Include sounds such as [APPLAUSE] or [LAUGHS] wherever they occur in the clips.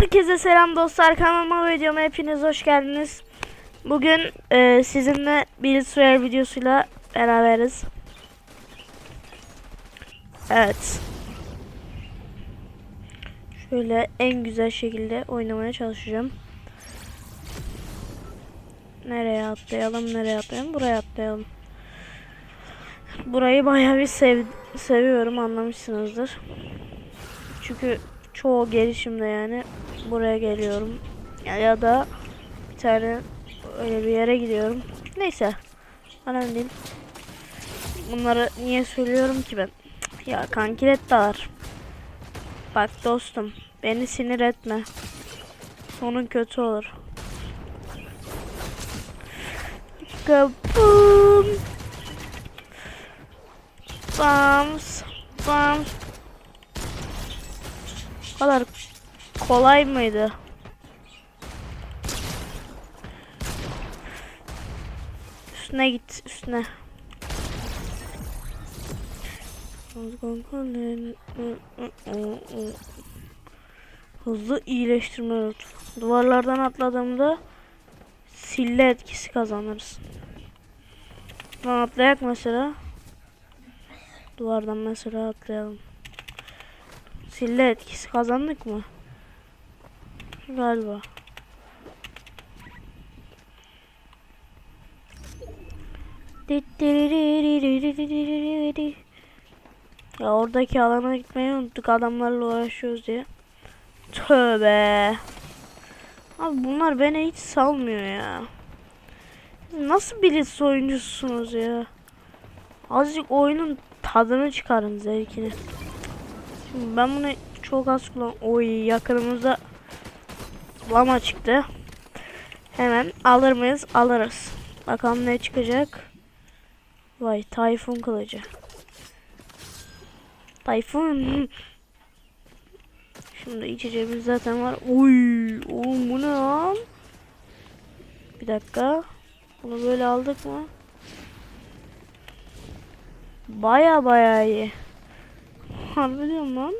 Herkese selam dostlar kanalıma videoma hepiniz hoş geldiniz. Bugün e, sizinle bir sürer videosuyla beraberiz. Evet. Şöyle en güzel şekilde oynamaya çalışacağım. Nereye atlayalım, nereye atlayalım? Buraya atlayalım. Burayı bayağı bir sev seviyorum anlamışsınızdır. Çünkü çoğu gelişimde yani buraya geliyorum. Ya, ya da bir tane öyle bir yere gidiyorum. Neyse. Önemli değil. Bunları niye söylüyorum ki ben? Ya kankilet var. Bak dostum. Beni sinir etme. Sonun kötü olur. Kaboom. Bams. Bams. Kadar kolay mıydı? Üstüne git üstüne. Hızlı iyileştirme rot. Duvarlardan atladığımda sille etkisi kazanırız. Buradan atlayak mesela. Duvardan mesela atlayalım. Sille etkisi kazandık mı? Galiba. Ya oradaki alana gitmeyi unuttuk adamlarla uğraşıyoruz diye. Tövbe. Abi bunlar beni hiç salmıyor ya. Nasıl bilis oyuncusunuz ya? Azıcık oyunun tadını çıkarın zevkini. Ben bunu çok az kullan. Oy yakınımızda lama çıktı. Hemen alır mıyız? Alırız. Bakalım ne çıkacak. Vay tayfun kılıcı. Tayfun. Şimdi içeceğimiz zaten var. Oy, oğlum bu ne lan? Bir dakika. Bunu böyle aldık mı? Baya baya iyi. Harbi lan.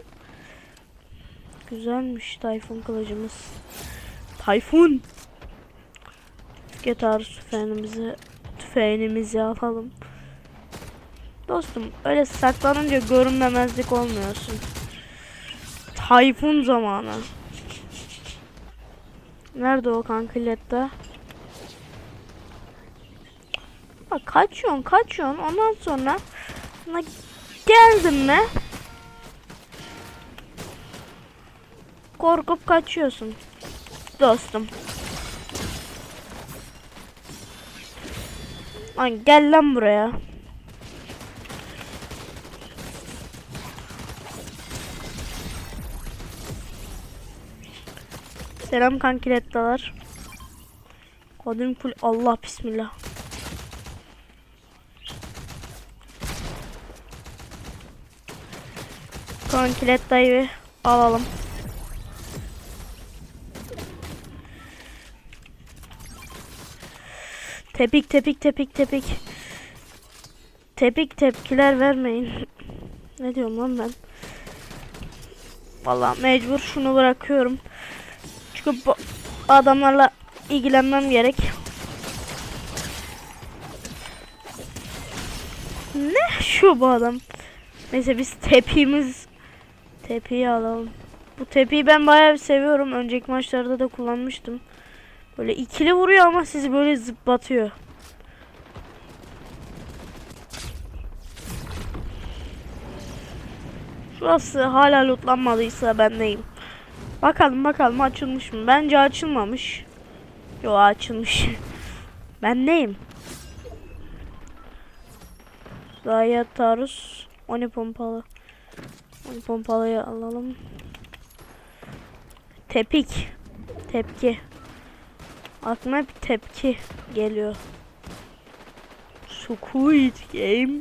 Güzelmiş Tayfun kılıcımız. Tayfun. Getar tüfeğimizi tüfeğimizi alalım. Dostum öyle saklanınca görünmemezlik olmuyorsun. Tayfun zamanı. Nerede o kankilette? Bak kaçıyorsun kaçıyorsun ondan sonra geldim mi korkup kaçıyorsun dostum. Lan gel lan buraya. Selam kankilettalar. Kodum full Allah bismillah. Kankilettayı alalım. Tepik tepik tepik tepik. Tepik tepkiler vermeyin. ne diyorum lan ben? Vallahi mecbur şunu bırakıyorum. Çünkü bu adamlarla ilgilenmem gerek. Ne şu bu adam? Neyse biz tepimiz tepiyi alalım. Bu tepiyi ben bayağı seviyorum. Önceki maçlarda da kullanmıştım. Böyle ikili vuruyor ama sizi böyle zıplatıyor. Şurası hala lootlanmadıysa ben neyim? Bakalım bakalım açılmış mı? Bence açılmamış. Yo açılmış. [LAUGHS] ben neyim? Zayiat taarruz. Oni pompalı. Oni pompalıyı alalım. Tepik. Tepki. Aklıma bir tepki geliyor. Squid Game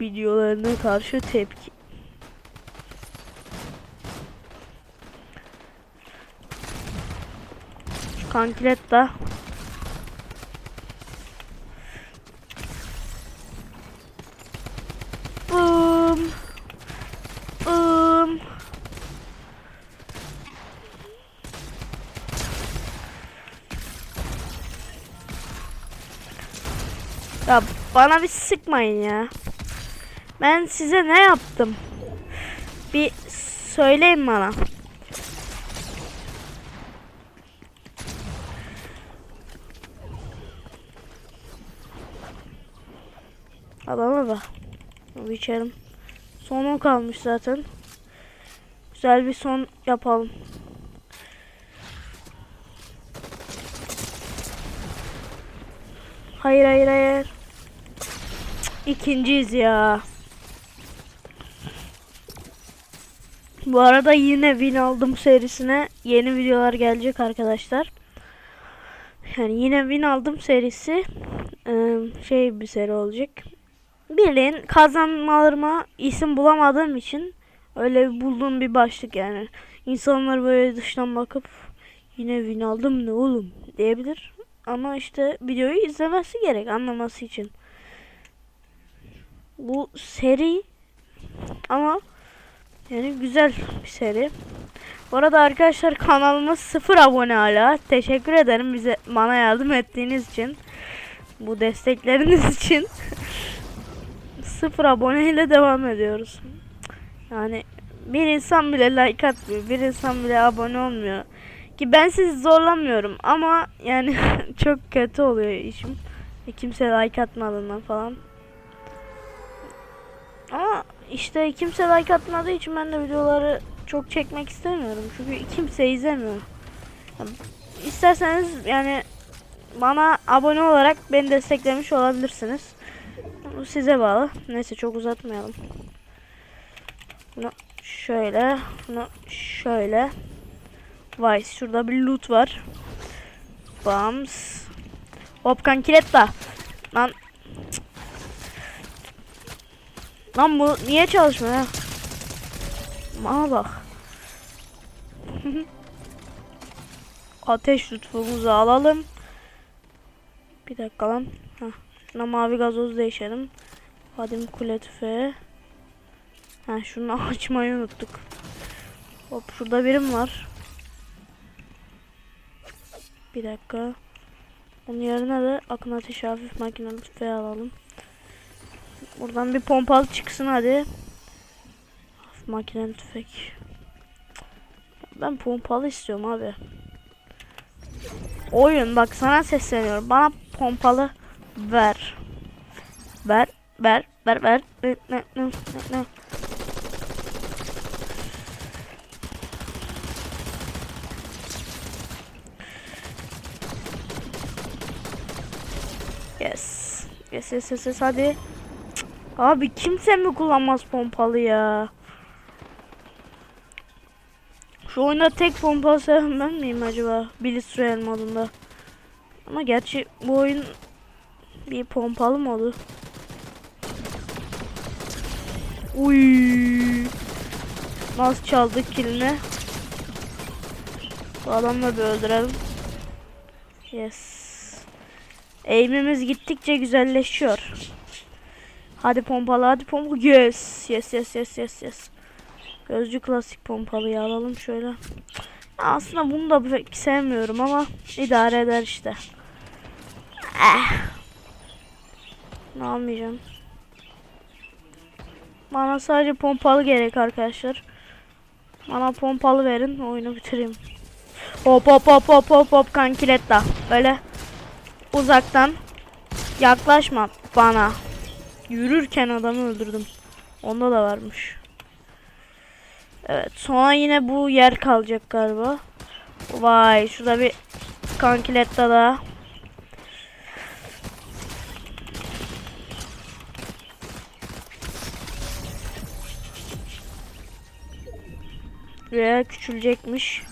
videolarına karşı tepki. Şu da Ya bana bir sıkmayın ya. Ben size ne yaptım? Bir söyleyin bana. Adama bak. Bir içerim. Sonu kalmış zaten. Güzel bir son yapalım. Hayır hayır hayır. İkinciyiz ya. Bu arada yine win aldım serisine yeni videolar gelecek arkadaşlar. Yani yine win aldım serisi eee, şey bir seri olacak. Bilin kazanmalarıma isim bulamadığım için öyle bulduğum bir başlık yani. İnsanlar böyle dıştan bakıp yine win aldım ne oğlum diyebilir. Ama işte videoyu izlemesi gerek anlaması için. Bu seri ama yani güzel bir seri. Bu arada arkadaşlar kanalımız sıfır abone hala. Teşekkür ederim bize bana yardım ettiğiniz için. Bu destekleriniz [LAUGHS] için. sıfır aboneyle devam ediyoruz. Yani bir insan bile like atmıyor. Bir insan bile abone olmuyor. Ki ben sizi zorlamıyorum ama yani [LAUGHS] çok kötü oluyor işim. Kimse like atmadığından falan. Ama işte kimse like atmadığı için ben de videoları çok çekmek istemiyorum. Çünkü kimse izlemiyor. İsterseniz yani bana abone olarak beni desteklemiş olabilirsiniz. Bu size bağlı. Neyse çok uzatmayalım. Bunu şöyle, bunu şöyle. Vay şurada bir loot var. Bams. Hop kankiletta. Lan. Lan bu niye çalışmıyor? Bana bak. [LAUGHS] Ateş lütfumuzu alalım. Bir dakika lan. Heh. Şuna mavi gazoz değişelim. Vadim kule tüfeği. Ha şunu [LAUGHS] açmayı unuttuk. Hop şurada birim var. Bir dakika. Onun yerine de akın ateşi hafif makinalı tüfeği alalım. Buradan bir pompalı çıksın hadi. Makinalı tüfek. Ben pompalı istiyorum abi. Oyun bak sana sesleniyorum. Bana pompalı ver. Ver, ver, ver, ver. Ne, ne, ne, ne. Yes. Yes, yes, yes, yes. hadi. Abi kimse mi kullanmaz pompalı ya? Şu oyunda tek pompalı seven ben miyim acaba? Blitz Royale modunda. Ama gerçi bu oyun bir pompalı modu. Uy. Nasıl çaldık kilini? Bu adamla bir öldürelim. Yes. Eğimimiz gittikçe güzelleşiyor. Hadi pompalı hadi pompalı. Yes. Yes yes yes yes yes. Gözcü klasik pompalıyı alalım şöyle. Aslında bunu da pek sevmiyorum ama idare eder işte. Eh. Ne almayacağım. Bana sadece pompalı gerek arkadaşlar. Bana pompalı verin oyunu bitireyim. Hop hop hop hop hop hop kankiletta. Böyle uzaktan yaklaşma bana. Yürürken adamı öldürdüm. Onda da varmış. Evet sonra yine bu yer kalacak galiba. Vay şurada bir kankiletta da. Buraya küçülecekmiş.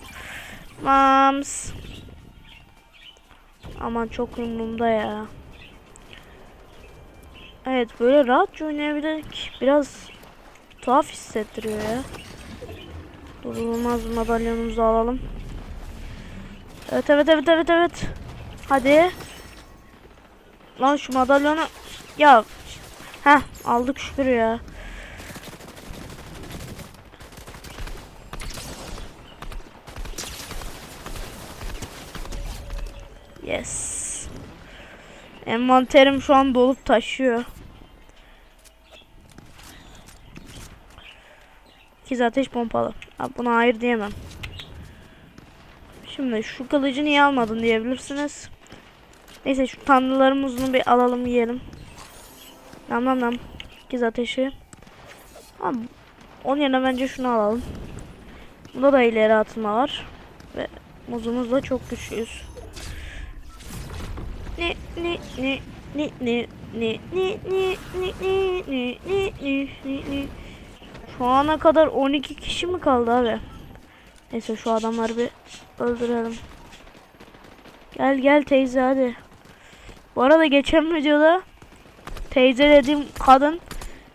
Mams. Aman çok umurumda ya. Evet böyle rahatça oynayabildik. Biraz tuhaf hissettiriyor ya. Durulmaz madalyonumuzu alalım. Evet evet evet evet evet. Hadi. Lan şu madalyonu ya. Heh aldık şükür ya. Yes. Envanterim şu an dolup taşıyor. İkiz ateş pompalı. Buna hayır diyemem. Şimdi şu kılıcı niye almadın diyebilirsiniz. Neyse şu tanrılarımızını bir alalım yiyelim. Nam nam nam. İkiz ateşi. Abi, onun yerine bence şunu alalım. Bunda da ileri atma var. Ve muzumuz da çok güçlüyüz. Ne ne ne ne ne ne ne ne ne ne ne ne ne ne Şu ana kadar 12 kişi mi kaldı abi? Neyse şu adamları bir öldürelim. Gel gel teyze hadi. Bu arada geçen videoda teyze dediğim kadın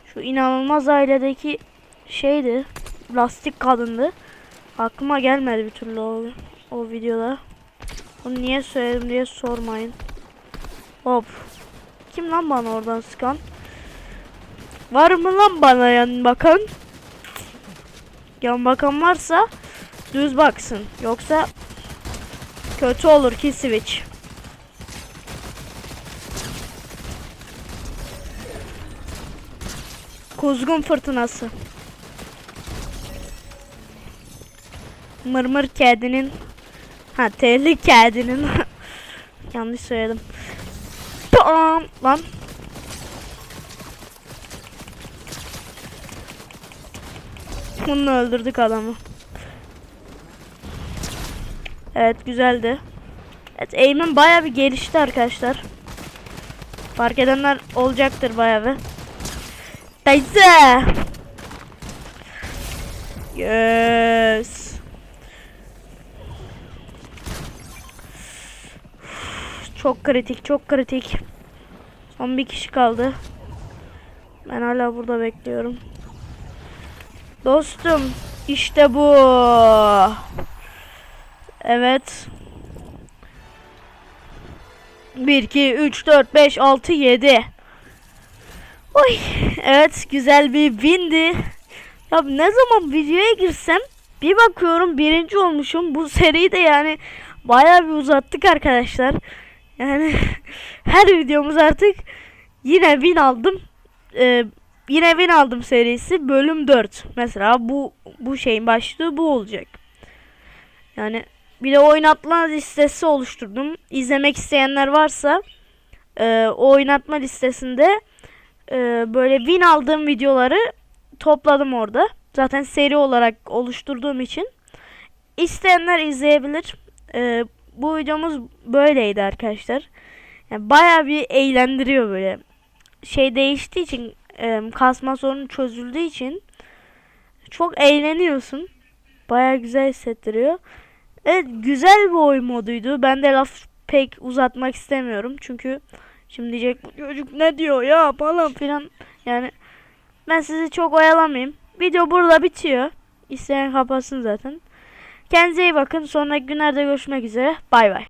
şu inanılmaz ailedeki şeydi. Lastik kadındı. Aklıma gelmedi bir türlü o, o videoda. Bunu niye söyledim diye sormayın. Hop. Kim lan bana oradan sıkan? Var mı lan bana yan bakan? Yan bakan varsa düz baksın. Yoksa kötü olur ki switch. Kuzgun fırtınası. Mırmır kedinin ha telli kedinin [LAUGHS] yanlış söyledim. Tamam lan. Bununla öldürdük adamı. Evet güzeldi. Evet aim'im baya bir gelişti arkadaşlar. Fark edenler olacaktır baya bir. Teyze. Yes. Çok kritik, çok kritik. Son bir kişi kaldı. Ben hala burada bekliyorum. Dostum, işte bu. Evet. 1 2 3 4 5 6 7. Oy, evet güzel bir bindi. Ya ne zaman videoya girsem bir bakıyorum birinci olmuşum. Bu seriyi de yani bayağı bir uzattık arkadaşlar. Yani [LAUGHS] her videomuz artık yine win aldım. Ee, yine win aldım serisi bölüm 4. Mesela bu bu şeyin başlığı bu olacak. Yani bir de oynatma listesi oluşturdum. İzlemek isteyenler varsa e, o oynatma listesinde e, böyle win aldığım videoları topladım orada. Zaten seri olarak oluşturduğum için. İsteyenler izleyebilir. E, bu videomuz böyleydi arkadaşlar. Yani bayağı bir eğlendiriyor böyle. Şey değiştiği için e, kasma sorunu çözüldüğü için çok eğleniyorsun. Bayağı güzel hissettiriyor. Evet güzel bir oyun moduydu. Ben de laf pek uzatmak istemiyorum. Çünkü şimdi diyecek bu çocuk ne diyor ya falan filan. Yani ben sizi çok oyalamayayım. Video burada bitiyor. İsteyen kapatsın zaten. Kendinize iyi bakın. Sonraki günlerde görüşmek üzere. Bay bay.